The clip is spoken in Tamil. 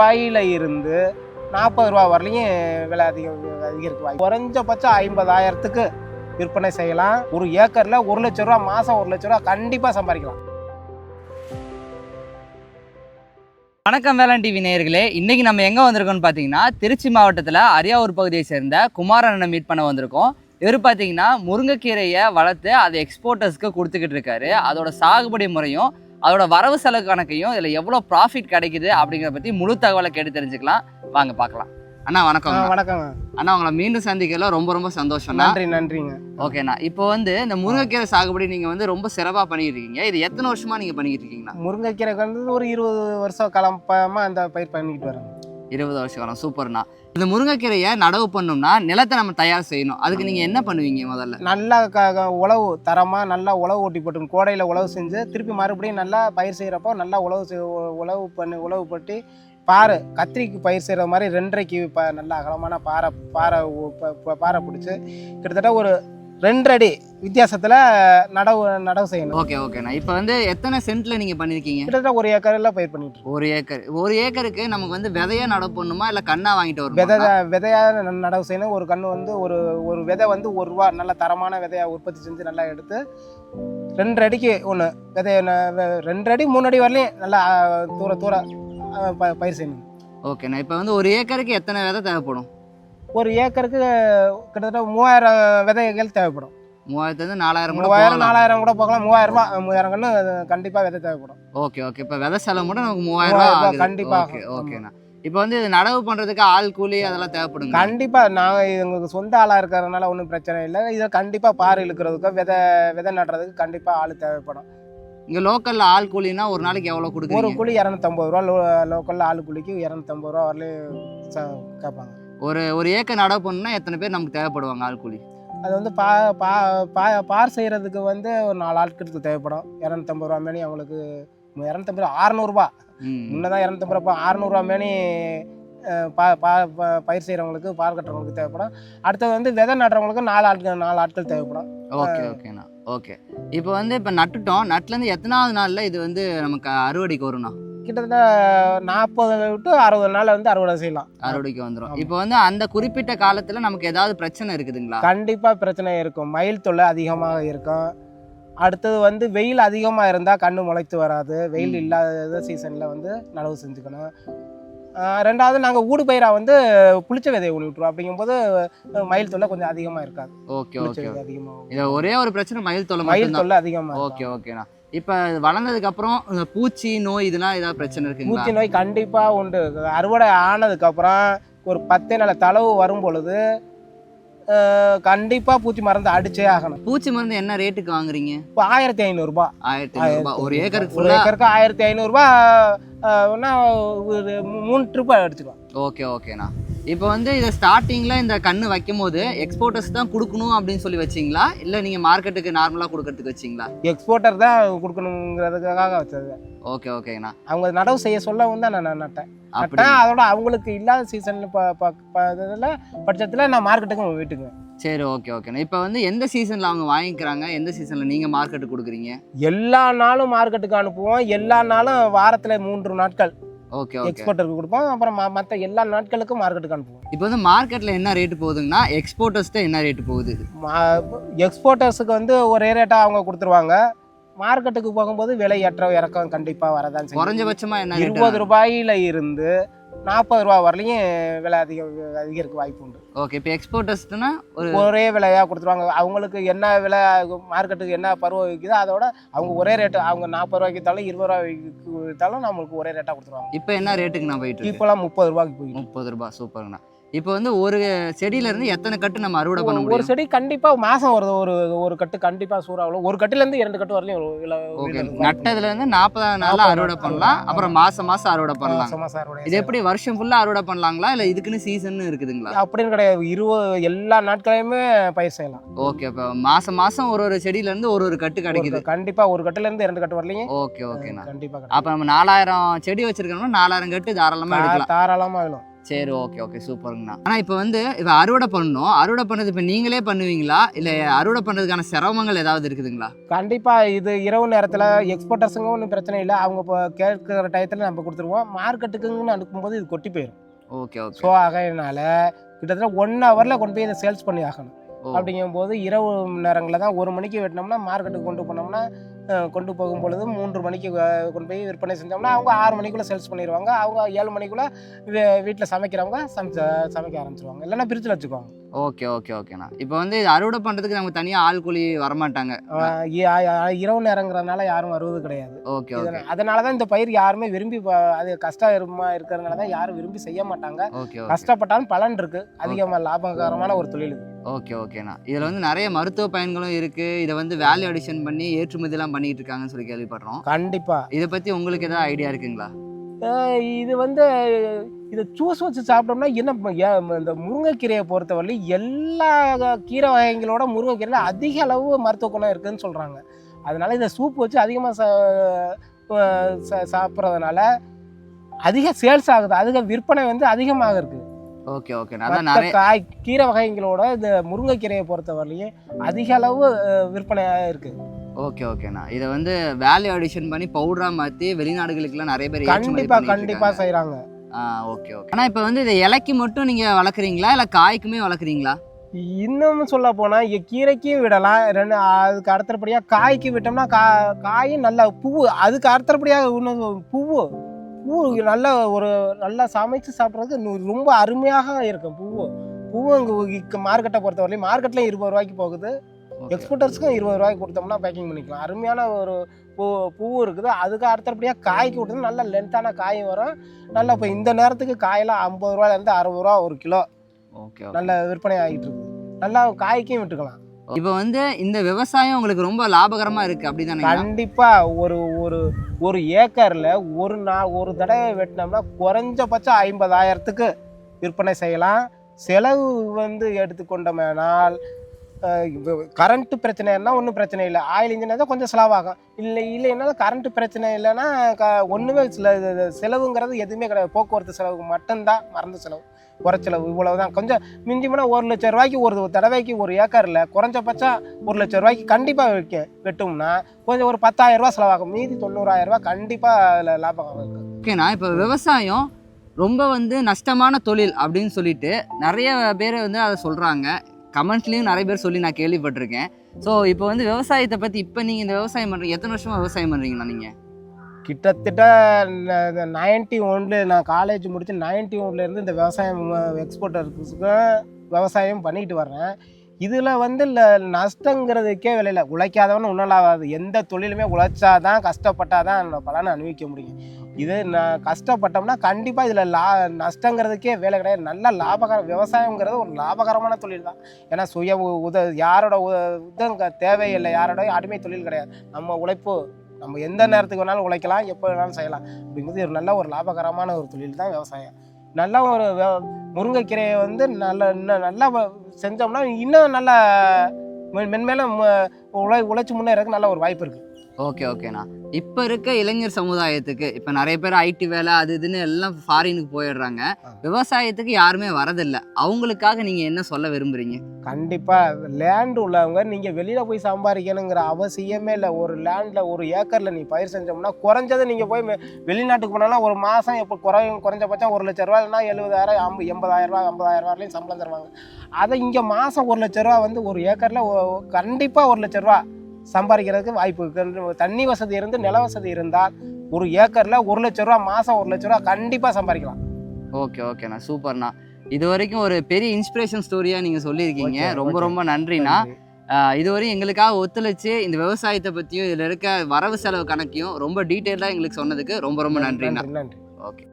ரூபாயில் இருந்து நாற்பது ரூபா வரலையும் விலை அதிகம் அதிகரிக்க குறைஞ்சபட்சம் ஐம்பதாயிரத்துக்கு விற்பனை செய்யலாம். ஒரு ஏக்கரில் ஒரு லட்ச ரூபா மாதம் ஒரு லட்ச ரூபா கண்டிப்பாக சம்பாதிக்கலாம். வணக்கம் வேளாண் டிவி நேயர்களே. இன்னைக்கு நம்ம எங்கே வந்திருக்கோம்னு பார்த்தீங்கன்னா திருச்சி மாவட்டத்தில் அரியாவூர் பகுதியை சேர்ந்த குமாரண்ணனை மீட் பண்ண வந்திருக்கோம். இவர் பார்த்தீங்கன்னா முருங்கைக்கீரையை வளர்த்து அதை எக்ஸ்போர்ட்டர்ஸ்க்கு கொடுத்துக்கிட்டு இருக்காரு. அதோட சாகுபடி முறையும் அதோட வரவு செலவு கணக்கையும் இதில் எவ்வளோ ப்ராஃபிட் கிடைக்குது அப்படிங்கிறத பற்றி முழு தகவலை கேட்டு தெரிஞ்சுக்கலாம். வாங்க பார்க்கலாம். அண்ணா வணக்கம் வணக்கங்க அண்ணா. உங்களை மீண்டும் சந்திக்கல. ரொம்ப ரொம்ப சந்தோஷம்ண்ணா. நன்றி நன்றிங்க. ஓகேண்ணா இப்போ வந்து இந்த முருங்கைக்கீரை சாகுபடி நீங்கள் வந்து ரொம்ப சிறப்பாக பண்ணிட்டு இருக்கீங்க இது எத்தனை வருஷமா நீங்கள் பண்ணிக்கிட்டு இருக்கீங்கண்ணா முருங்கைக்கீரைக்கு வந்து ஒரு இருபது வருஷம் கிளம்பமா அந்த பயிர் பண்ணிக்கிட்டு வரேன் இருபது வருஷ காலம் சூப்பர்ண்ணா இந்த முருங்கைக்கீரையை நடவு பண்ணோம்னா நிலத்தை நம்ம தயார் செய்யணும். அதுக்கு நீங்கள் என்ன பண்ணுவீங்க முதல்ல? நல்லா க உழவு தரமாக நல்லா உழவு ஓட்டி போட்டு கோடையில் உழவு செஞ்சு திருப்பி மறுபடியும் நல்லா பயிர் செய்கிறப்போ நல்லா உழவு உ- உழவு பண்ணி உழவு போட்டு பாரு கத்திரிக்கு பயிர் செய்கிற மாதிரி ரெண்டரைக்கு ப நல்லா அகலமான பாறை பாறை ப- ப- பாறை பிடிச்சி கிட்டத்தட்ட ஒரு ரெண்டரை வித்தியாசத்தில் நடவு நடவு செய்யணும். ஓகே ஓகேண்ணா இப்போ வந்து எத்தனை சென்ட்ல நீங்க பண்ணிருக்கீங்க? கிட்டத்தட்ட ஒரு ஏக்கரில் பயிர் பண்ணிட்டு ஒரு ஏக்கர். ஒரு ஏக்கருக்கு நமக்கு வந்து விதையா நடவு பண்ணணுமா இல்ல கண்ணா வாங்கிட்டு விதை வரணும் விதையாக நடவு செய்யணும். ஒரு கன்று வந்து ஒரு ஒரு விதை வந்து ஒரு ரூபா நல்ல தரமான விதையை உற்பத்தி செஞ்சு நல்லா எடுத்து ரெண்டு அடிக்கு ஒன்று விதைய ரெண்டு அடி மூணு அடி வரலையும் நல்லா தூர தூர பயிர் செய்யணும். ஓகேண்ணா இப்போ வந்து ஒரு ஏக்கருக்கு எத்தனை விதை தேவைப்படும்? ஒரு ஏக்கருக்கு கிட்டத்தட்ட மூவாயிரம் விதைகள் தேவைப்படும். மூவாயிரத்துல இருந்து நாலாயிரம் கூட மூவாயிரம் நாலாயிரம் கூட போகலாம். மூவாயிரம் ரூபாய் மூவாயிரம் கன்று கண்டிப்பாக விதை தேவைப்படும். Okay okay. இப்போ விதை செலவு மட்டும் நமக்கு மூவாயிரம் ரூபாய் ரூபாய் கண்டிப்பா. ஓகே. ஓகேண்ணா இப்போ வந்து இது நடவு பண்றதுக்கு ஆள் கூலி அதெல்லாம் தேவைப்படுங்க கண்டிப்பாக நாங்கள் எங்களுக்கு சொந்த ஆளாக இருக்கிறதுனால ஒன்றும் பிரச்சனை இல்லை. இதை கண்டிப்பாக பார் இழுக்கிறதுக்கோ விதை விதை நடுறதுக்கு கண்டிப்பாக ஆள் தேவைப்படும். இங்க லோக்கல்ல ஆள் கூலினா ஒரு நாளைக்கு எவ்வளவு ஒரு கொடுக்குறீங்க கூலி இரநூத்தம்பது ரூபா லோ லோக்கலில் ஆளு கூலிக்கு இரநூத்தம்பது ரூபா வரலையும் கேட்பாங்க. ஒரு ஒரு ஏக்கர் நடவு பண்ணணும்னா எத்தனை பேர் நமக்கு தேவைப்படுவாங்க ஆள் கூலி? அது வந்து பா பா பா பார் செய்கிறதுக்கு வந்து ஒரு நாலு ஆட்களுக்கு தேவைப்படும். இரநூத்தம்பது ரூபா மேனி அவங்களுக்கு இரநூத்தம்பது ரூபா அறநூறுபா. முன்னதான் இரநூத்தம்பது ரூபா அறநூறுவா மேனி பா பா பயிர் செய்கிறவங்களுக்கு பார் கட்டுறவங்களுக்கு தேவைப்படும். அடுத்தது வந்து விதை நடுறவங்களுக்கு நாலு ஆட்கள் நாலு ஆட்கள் தேவைப்படும். ஓகே ஓகேண்ணா. ஓகே. இப்போ வந்து இப்போ நட்டுட்டோம். நட்டுலேருந்து எத்தனாவது நாளில் இது வந்து நமக்கு அறுவடைக்கு வரும்ண்ணா? கிட்டத்தட்ட நாற்பது டு அறுபது நாள் வந்து அறுவடை செய்யலாம். அறுவடைக்கு வந்துடும். இப்போ வந்து அந்த குறிப்பிட்ட காலத்தில் நமக்கு ஏதாவது பிரச்சனை இருக்குதுங்களா? கண்டிப்பாக பிரச்சனை இருக்கும். மயில் தொல்லை அதிகமாக இருக்கும். அடுத்தது வந்து வெயில் அதிகமாக இருந்தால் கண்ணு முளைத்து வராது. வெயில். இல்லாத சீசனில் வந்து நடவு செஞ்சுக்கணும். ரெண்டாவது நாங்கள் ஊடு பயிராக வந்து புளிச்ச விதையை ஊனி விட்டுருவோம் அப்படிங்கும்போது மயில் தொல்லை கொஞ்சம் அதிகமாக இருக்காது. Okay okay. அதிகமாக ஒரே ஒரு பிரச்சனை மயில் தொல்லை மயில் தொல்லை அதிகமாக ஓகே ஓகேண்ணா. இப்போ வளர்ந்ததுக்கு அப்புறம் இந்த பூச்சி நோய் இதெல்லாம் ஏதாவது பிரச்சனை இருக்குங்களா? பூச்சி நோய் கண்டிப்பாக உண்டு. அறுவடை ஆனதுக்கப்புறம் ஒரு பத்தே நாள் தளவு வரும் பொழுது கண்டிப்பாக பூச்சி மருந்து அடிச்சே ஆகணும். பூச்சி மருந்து என்ன ரேட்டுக்கு வாங்குறீங்க? இப்போ ஆயிரத்தி ஐநூறுரூபா ஆயிரத்தி ஐநூறுபா. ஒரு ஏக்கருக்கு ஒரு ஏக்கருக்கு ஆயிரத்தி ஐநூறுரூபா ஒரு மூணு ட்ரிப் அடிச்சுக்கலாம் ஓகே ஓகேண்ணா. இப்போ வந்து இதை ஸ்டார்டிங்கில் இந்த கண்ணு வைக்கும் போது எக்ஸ்போர்ட்டர்ஸ் தான் கொடுக்கணும் அப்படின்னு சொல்லி வச்சிங்களா? இல்லை நீங்கள் மார்க்கெட்டுக்கு நார்மலாக கொடுக்கறதுக்கு வச்சிங்களா? எக்ஸ்போர்ட்டர் தான் கொடுக்கணுங்கிறதுக்காக வச்சது. ஓகே ஓகேண்ணா. அவங்க நடவு செய்ய சொல்ல வந்து நான் நட்டேன். அப்படி நட்டேன் அதோட அவங்களுக்கு இல்லாத சீசனில் இதில் பட்சத்தில் நான் மார்க்கெட்டுக்கு வீட்டுக்கு. சரி ஓகே ஓகேண்ணா இப்போ வந்து எந்த சீசனில் அவங்க வாங்கிக்கிறாங்க? எந்த சீசனில் நீங்கள் மார்க்கெட்டுக்கு கொடுக்குறீங்க? எல்லா நாளும் மார்க்கெட்டுக்கு அனுப்புவோம். எல்லா நாளும் வாரத்தில் மூன்று நாட்கள் ஓகே ஓகே எக்ஸ்போர்ட்டருக்கு கொடுப்போம். அப்புறம் மற்ற எல்லா நாட்களுக்கும் மார்க்கெட்டுக்கு அனுப்புவோம். இப்போ வந்து மார்க்கெட்டில் என்ன ரேட்டு போகுதுங்கன்னா எக்ஸ்போர்ட்டர்ஸ்ட்டு என்ன ரேட்டு போகுது? எக்ஸ்போர்ட்டர்ஸுக்கு வந்து ஒரே ரேட்டாக அவங்க கொடுத்துருவாங்க. மார்க்கெட்டுக்கு போகும்போது விலை ஏற்ற இறக்கம் கண்டிப்பாக வரதான் குறைஞ்சபட்சமாக என்ன இருபது ரூபாயில இருந்து நாற்பது ரூபா வரலையும் விலை அதிகம் அதிகரிக்க வாய்ப்பு உண்டு. ஓகே இப்போ எக்ஸ்போர்ட்டர்ஸ்னா ஒரு ஒரே விலையா கொடுத்துருவாங்க. அவங்களுக்கு என்ன விலை மார்க்கெட்டுக்கு என்ன பருவம் விற்குதோ அதோட அவங்க ஒரே ரேட்டு அவங்க நாற்பது ரூபாய்க்கு விற்றாலும் இருபது ரூபாய்க்கு விற்றாலும் நம்மளுக்கு ஒரே ரேட்டாக கொடுத்துருவாங்க. இப்போ என்ன ரேட்டுக்கு நான் போயிட்டு இப்போலாம் முப்பது ரூபாய்க்கு போயிட்டு முப்பது ரூபாய் சூப்பர்ண்ணா இப்போ வந்து ஒரு செடியில இருந்து எத்தனை கட்டு நம்ம அறுவடை பண்ண ஒரு- ஒரு முடியும்? செடி கண்டிப்பா மாசம் வருது ஒரு ஒரு கட்டு கண்டிப்பா சூறாவளோ ஒரு கட்டுல இருந்து இரண்டு கட்டு வரலையும் ஓகே. விலை வாய்ப்பு நட்டதுல இருந்து நாற்பதாம் நாள் அறுவடை பண்ணலாம். அப்புறம் மாசம் மாசம் அறுவடை. பண்ணலாம். அறுவடை இது எப்படி வருஷம் ஃபுல்லா அறுவடை பண்ணலாங்களா? இல்ல இதுக்குன்னு சீசன் இருக்குதுங்களா? அப்படின்னு கிடையாது. இருபது எல்லா நாட்களையுமே பயிர் செய்யலாம். ஓகே. இப்போ மாசம் மாசம் ஒரு ஒரு செடியில இருந்து ஒரு ஒரு கட்டு கிடைக்குது. ஒரு கண்டிப்பா ஒரு கட்டுல இருந்து இரண்டு கட்டு வரலையும் ஓகே ஓகேண்ணா. கண்டிப்பா அப்ப நம்ம நாலாயிரம் செடி வச்சிருக்கோம்னா நாலாயிரம் கட்டு தாராளமா கிடைக்கும். எடுக்கலாம். தா- தாராளமா வேணும் சரி ஓகே ஓகே சூப்பருங்கண்ணா ஆனால் இப்போ வந்து இப்போ அறுவடை பண்ணணும். அறுவடை பண்ணது இப்போ நீங்களே பண்ணுவீங்களா? இல்லை அறுவடை பண்ணுறதுக்கான சிரமங்கள் ஏதாவது இருக்குதுங்களா? கண்டிப்பாக இது இரவு நேரத்தில் எக்ஸ்போர்ட்டர்ஸுங்க ஒன்றும் பிரச்சனை இல்லை. அவங்க இப்போ கேட்குற டயத்தில் நம்ம கொடுத்துருவோம். மார்க்கெட்டுக்குன்னு அனுப்பும்போது இது கொட்டி போயிடும் ஓகே ஓகே ஸோ ஆகையினால கிட்டத்தட்ட ஒன் ஹவரில் கொண்டு போய் இதை சேல்ஸ் பண்ணி ஆகணும். அப்படிங்கும்போது இரவு நேரங்களில் தான் ஒரு மணிக்கு வெட்டினோம்னா மார்க்கெட்டுக்கு கொண்டு போனோம்னா கொண்டு போகும் பொழுது மூன்று மணிக்கு கொண்டு போய் விற்பனை செஞ்சோம்னா அவங்க ஆறு மணிக்குள்ளே சேல்ஸ் பண்ணிடுவாங்க அவங்க ஏழு மணிக்குள்ளே வீட்டில் சமைக்கிறவங்க சமைச்ச சமைக்க ஆரம்பிச்சிருவாங்க. இல்லைன்னா பிரிட்ஜில் வச்சுக்குவாங்க. ஓகே ஓகே ஓகேண்ணா இப்போ வந்து அறுவடை பண்ணுறதுக்கு நமக்கு தனியாக ஆள் கூலி வரமாட்டாங்க. இரவு நேரங்கிறதுனால யாரும் வருவது கிடையாது. Okay okay. அதனால தான் இந்த பயிர் யாருமே விரும்பி அது கஷ்டம் இருக்கிறதுனால தான் யாரும் விரும்பி செய்ய மாட்டாங்க. கஷ்டப்பட்டாலும் பலன் இருக்கு. அதிகமாக லாபகரமான ஒரு தொழில் இது. ஓகே ஓகேண்ணா இதில் வந்து நிறைய மருத்துவ பயன்களும் இருக்குது இதை வந்து வேல்யூ அடிஷன் பண்ணி ஏற்றுமதிலாம் பண்ணிட்டு இருக்காங்கன்னு சொல்லி கேள்விப்படுறோம். கண்டிப்பா. இதை பற்றி உங்களுக்கு ஏதாவது ஐடியா இருக்குங்களா? இது வந்து இதை ஜூஸ் வச்சு சாப்பிட்டோம்னா என்ன இந்த முருங்கைக்கீரையை பொறுத்தவரை எல்லா கீரை வகைகளோட முருங்கைக்கீரையில் அதிக அளவு மருத்துவ குணம் இருக்குன்னு சொல்கிறாங்க அதனால இதை சூப் வச்சு அதிகமாக சா- சாப்பிட்றதுனால அதிக சேல்ஸ் ஆகுது. அதிக விற்பனை வந்து அதிகமாக இருக்குது ஓகே அதான் மற்ற நிறைய காய் கீரை வகைகளோட இந்த முருங்கைக்கீரையை பொறுத்தவரையிலையும் அதிக அளவு விற்பனையாக இருக்குது ஓகே ஓகேண்ணா இதை வந்து வேல்யூ அடிஷன் பண்ணி பவுடரா மாற்றி வெளிநாடுகளுக்குலாம் நிறைய பேர் கண்டிப்பாக கண்டிப்பாக. செய்கிறாங்க ஆ ஓகே ஓகே. ஆனால் இப்போ வந்து இதை இலைக்கு மட்டும் நீங்கள் வளர்க்குறீங்களா? இல்லை காய்க்குமே வளர்க்குறீங்களா? இன்னும் சொல்ல போனா இங்க கீரைக்கும் விடலாம். ரெண்டு அதுக்கு அடுத்தபடியா காய்க்கு விட்டோம்னா கா காயும் நல்ல பூ அதுக்கு அடுத்தபடியாக இன்னும் பூவு. பூ நல்ல ஒரு நல்லா சமைச்சு சாப்பிட்றதுக்கு ரொம்ப அருமையாக இருக்கும் பூவு. பூவு இங்கே மார்க்கெட்டை பொறுத்தவரையும் மார்க்கெட்லேயும் இருபது ரூபாய்க்கு போகுது. எக்ஸ்போர்ட்டர்ஸ்க்கும் இருபது ரூபாய்க்கு கொடுத்தோம்னா பேக்கிங் பண்ணிக்கலாம். அருமையான ஒரு பூ பூவும் இருக்குது. அதுக்கு அடுத்தபடியாக காய்க்கு விட்டது நல்ல லென்த்தான காயும் வரும். நல்லா இப்போ இந்த நேரத்துக்கு காயெல்லாம் ஐம்பது ரூபாயிலேருந்து அறுபது ரூபா ஒரு கிலோ. ஓகே ஓகே நல்ல விற்பனை ஆகிட்டு இருக்குது நல்லா காய்க்கும் விட்டுக்கலாம். இப்போ வந்து இந்த விவசாயம் உங்களுக்கு ரொம்ப லாபகரமா இருக்கு அப்படிதானே கண்டிப்பா. ஒரு ஒரு ஒரு ஏக்கர்ல ஒரு நா ஒரு தடவை வெட்டினோம்னா குறைஞ்சபட்சம் ஐம்பதாயிரத்துக்கு விற்பனை செய்யலாம். செலவு வந்து எடுத்துக்கொண்டோம்னால் கரண்ட்டு பிரச்சனைன்னா ஒன்றும் பிரச்சனை இல்லை. ஆயில் இன்ஜினாக தான் கொஞ்சம் செலவாகும் இல்லை இல்லைன்னா கரண்ட்டு பிரச்சனை இல்லைன்னா க ஒன்றுமே சில செலவுங்கிறது எதுவுமே கிடையாது. போக்குவரத்து செலவுக்கு மட்டும்தான் மறந்து செலவு. குறைச்செலவு இவ்வளவு தான் கொஞ்சம் மிஞ்சி போனால் ஒரு லட்சம் ரூபாய்க்கு ஒரு தடவைக்கு ஒரு ஏக்கரில் குறைஞ்சபட்சம் ஒரு லட்சம் ரூபாய்க்கு கண்டிப்பாக வைக்க வெட்டோம்னா கொஞ்சம் ஒரு பத்தாயிரம் செலவாகும். மீதி தொண்ணூறாயிரம் கண்டிப்பாக அதில் லாபம் ஓகே ஓகேண்ணா இப்போ விவசாயம் ரொம்ப வந்து நஷ்டமான தொழில் அப்படின்னு சொல்லிட்டு நிறைய பேர் வந்து அதை சொல்கிறாங்க கமெண்ட்லேயும் நிறைய பேர் சொல்லி நான் கேள்விப்பட்டிருக்கேன். ஸோ இப்போ வந்து விவசாயத்தை பற்றி இப்போ நீங்கள் இந்த விவசாயம் பண்ணுறீங்க எத்தனை வருஷமாக விவசாயம் பண்ணுறீங்களா நீங்கள் கிட்டத்தட்ட நைன்டி ஒன்ல நான் காலேஜ் முடிச்சு நைன்டி ஒன்லேருந்து இந்த விவசாயம் எக்ஸ்போர்ட்டருக்கு விவசாயம் பண்ணிக்கிட்டு வர்றேன். இதில் வந்து இல்லை நஷ்டங்கிறதுக்கே விலையில உழைக்காதவன் உணலாகாது எந்த தொழிலுமே உழைச்சாதான் கஷ்டப்பட்டாதான் அந்த பலனை அனுபவிக்க முடியும். இது நான் கஷ்டப்பட்டோம்னா கண்டிப்பாக இதில் லா நஷ்டங்கிறதுக்கே வேலை கிடையாது. நல்ல லாபகர விவசாயங்கிறது ஒரு லாபகரமான தொழில் தான் ஏன்னா சுய உ- உத யாரோட உதம் உதங்க தேவையில்லை. யாரோட அடிமை தொழில் கிடையாது. நம்ம உழைப்பு நம்ம எந்த நேரத்துக்கு வேணாலும் உழைக்கலாம். எப்போ வேணாலும் செய்யலாம். அப்படிங்கிறது ஒரு நல்ல ஒரு லாபகரமான ஒரு தொழில் தான் விவசாயம். நல்ல ஒரு முருங்கைக்கீரையை வந்து நல்ல இன்னும் நல்லா செஞ்சோம்னா இன்னும் நல்லா மென்- மென்மேலும் ம- உழை உழைச்சி முன்னேறதுக்கு நல்ல ஒரு வாய்ப்பு இருக்குது ஓகே ஓகேண்ணா. இப்போ இருக்க இளைஞர் சமுதாயத்துக்கு இப்போ நிறைய பேர் ஐடி வேலை அது இதுன்னு எல்லாம் ஃபாரினுக்கு போயிடுறாங்க. ஆ. யாருமே வரதில்லை. அவங்களுக்காக நீங்கள் என்ன சொல்ல விரும்புகிறீங்க கண்டிப்பாக லேண்ட் உள்ளவங்க நீங்கள் வெளியில் போய் சம்பாதிக்கணுங்கிற அவசியமே இல்லை. ஒரு லேண்டில் ஒரு ஏக்கரில் நீ பயிர் செஞ்சோம்னா குறைஞ்சது நீங்கள் போய் வெளிநாட்டுக்கு போனாலும் ஒரு மாதம் இப்போ குறை குறைஞ்சபட்சம் ஒரு லட்ச ரூபா இல்லைனா எழுபதாயிரம் ஐம்பது எண்பதாயிரம் ரூபா ஐம்பதாயிரம் ரூபாயிலையும் சம்பளம் தருவாங்க. அதை இங்கே மாதம் ஒரு லட்ச ரூபா வந்து ஒரு ஏக்கரில் கண்டிப்பாக ஒரு லட்ச ரூபா சம்பாதிக்கிறதுக்கு வாய்ப்பு இருக்கு. தண்ணி வசதி இருந்து நில வசதி இருந்தால் ஒரு ஏக்கரில் ஒரு லட்ச ரூபா மாதம் ஒரு லட்ச ரூபா கண்டிப்பாக சம்பாதிக்கலாம். ஓகே ஓகேண்ணா சூப்பர்ண்ணா. இது வரைக்கும் ஒரு பெரிய இன்ஸ்பிரேஷன் ஸ்டோரியாக நீங்கள் சொல்லியிருக்கீங்க. ரொம்ப. ரொம்ப நன்றிண்ணா. இதுவரையும் எங்களுக்காக ஒத்துழைச்சு இந்த விவசாயத்தை பற்றியும் இதில் இருக்க வரவு செலவு கணக்கையும் ரொம்ப டீட்டெயிலாக எங்களுக்கு சொன்னதுக்கு ரொம்ப ரொம்ப நன்றிண்ணா. நன்றி நன்றி. ஓகே.